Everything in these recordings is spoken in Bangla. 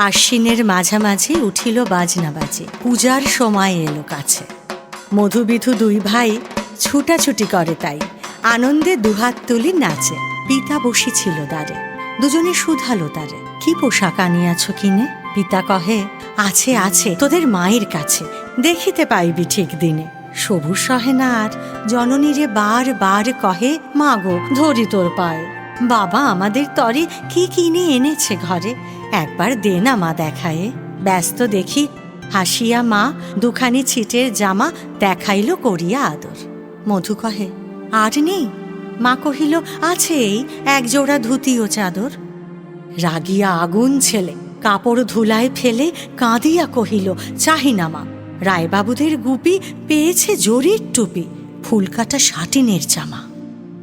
আশ্বিনের মাঝামাঝি উঠিল বাজনা বাজে পূজার সময় এলো কাছে। মধুবিধু দুই ভাই ছুটাছুটি করে তাই। আনন্দে দুহাত তুলি নাচে। পিতা বসেছিল দ্বারে। দুজনে শুধালো তারে। কি পোশাক আনিয়াছ কিনে? পিতা কহে, আছে আছে, তোদের মায়ের কাছে। দেখিতে পাইবি ঠিক দিনে। সবুজ সহে না আর। জননীরে বার বার কহে, মা গো, ধরি তোর পায়ে। বাবা আমাদের তরে কি কিনে এনেছে ঘরে? একবার দে না মা দেখায়ে। ব্যস্ত দেখি, হাসিয়া মা দুখানি ছিটের জামা দেখাইল করিয়া আদর। মধু কহে, আর নেই? মা কহিল, আছে এই, এক জোড়া ধুতি ও চাদর। রাগিয়া আগুন ছেলে কাপড় ধুলায় ফেলে কাঁদিয়া কহিল, চাহি না মা, রায়বাবুদের গুপি পেয়েছে জরির টুপি, ফুলকাটা সাটিনের জামা।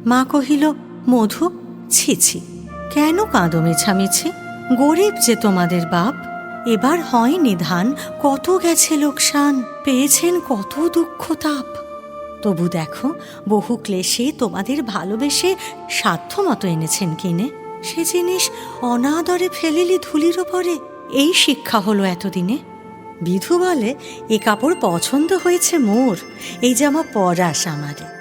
মা কহিল, মধু ছি ছি। কেন কাঁদো মিছামিছি? গরিব যে তোমাদের বাপ, এবার হয় নিধান। কত গেছে লোকসান, পেয়েছেন কত দুঃখ তাপ। তবু দেখো, বহু ক্লেশে তোমাদের ভালোবেসে সাধ্য মতো এনেছেন কিনে। সে জিনিস অনাদরে ফেলিলি ধুলির ওপরে এই শিক্ষা হলো এতদিনে। বিধু বলে, এ কাপড় পছন্দ হয়েছে মোর, এই জামা পরাস আমারে।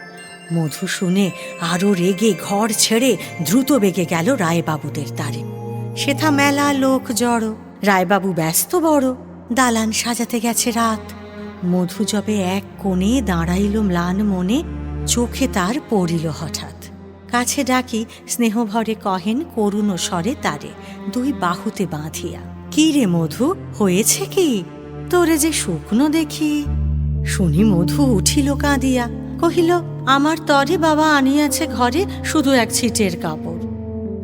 মধু শুনে আরও রেগে ঘর ছেড়ে দ্রুত বেগে গেল রায়বাবুদের তারে সেথা মেলা লোক জড়ো, রায়বাবু ব্যস্ত বড়, দালান সাজাতে গেছে রাত। মধু যবে এক কোণে দাঁড়াইল ম্লান মনে, চোখে তার পড়িল হঠাৎ। কাছে ডাকি, স্নেহভরে কহেন করুণ স্বরে তারে, দুই বাহুতে বাঁধিয়া, কি রে মধু, হয়েছে কি? তোরে যে শুকনো দেখি? শুনি মধু উঠিল কাঁদিয়া কহিল, আমার তরে বাবা আনিয়াছে ঘরে শুধু এক ছিটের কাপড়।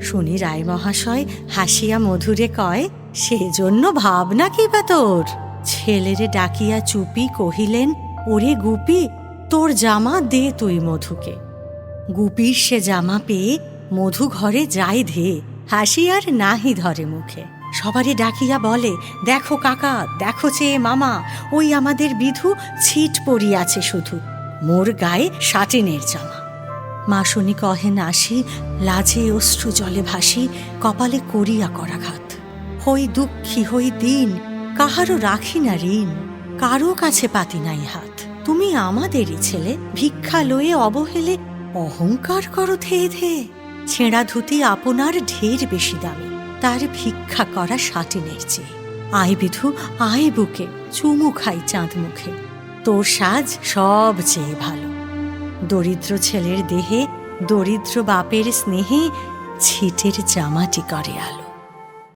শুনি রায় মহাশয় হাসিয়া মধুরে কয়, সেজন্য ভাবনা কি বা তোর? ছেলেরে ডাকিয়া চুপি কহিলেন, ওরে গুপি, তোর জামা দে তুই মধুকে। গুপির সে জামা পেয়ে মধু ঘরে যাই ধে হাসি আর নাহি ধরে মুখে। সবারই ডাকিয়া বলে, দেখো কাকা, দেখো চেয়ে মামা, ওই আমাদের বিধু ছিট পড়িয়াছে শুধু। মোর গায়ে সাটিনের জামা। মা শুনি কহেন আসি, লাজে অশ্রু জলে ভাসি, কপালে করিয়া করাঘাত। হই দুঃখী, হই দিন, কাহারও রাখি না ঋণ, কারও কাছে পাতি নাই হাত। তুমি আমাদেরই ছেলে, ভিক্ষা লয়ে অবহেলে, অহংকার করো ধেয়ে ধেয়ে। ছেঁড়া ধুতি আপনার ঢের বেশি দামি, তার ভিক্ষা করা সাটিনের চেয়ে। আয় বিধু, আয় বুকে, চুমু খাই চাঁদ মুখে। তোর সাজ সব চেয়ে ভালো। দরিদ্র ছেলের দেহে দরিদ্র বাপের স্নেহে ছিটের জামাটি করে আলো।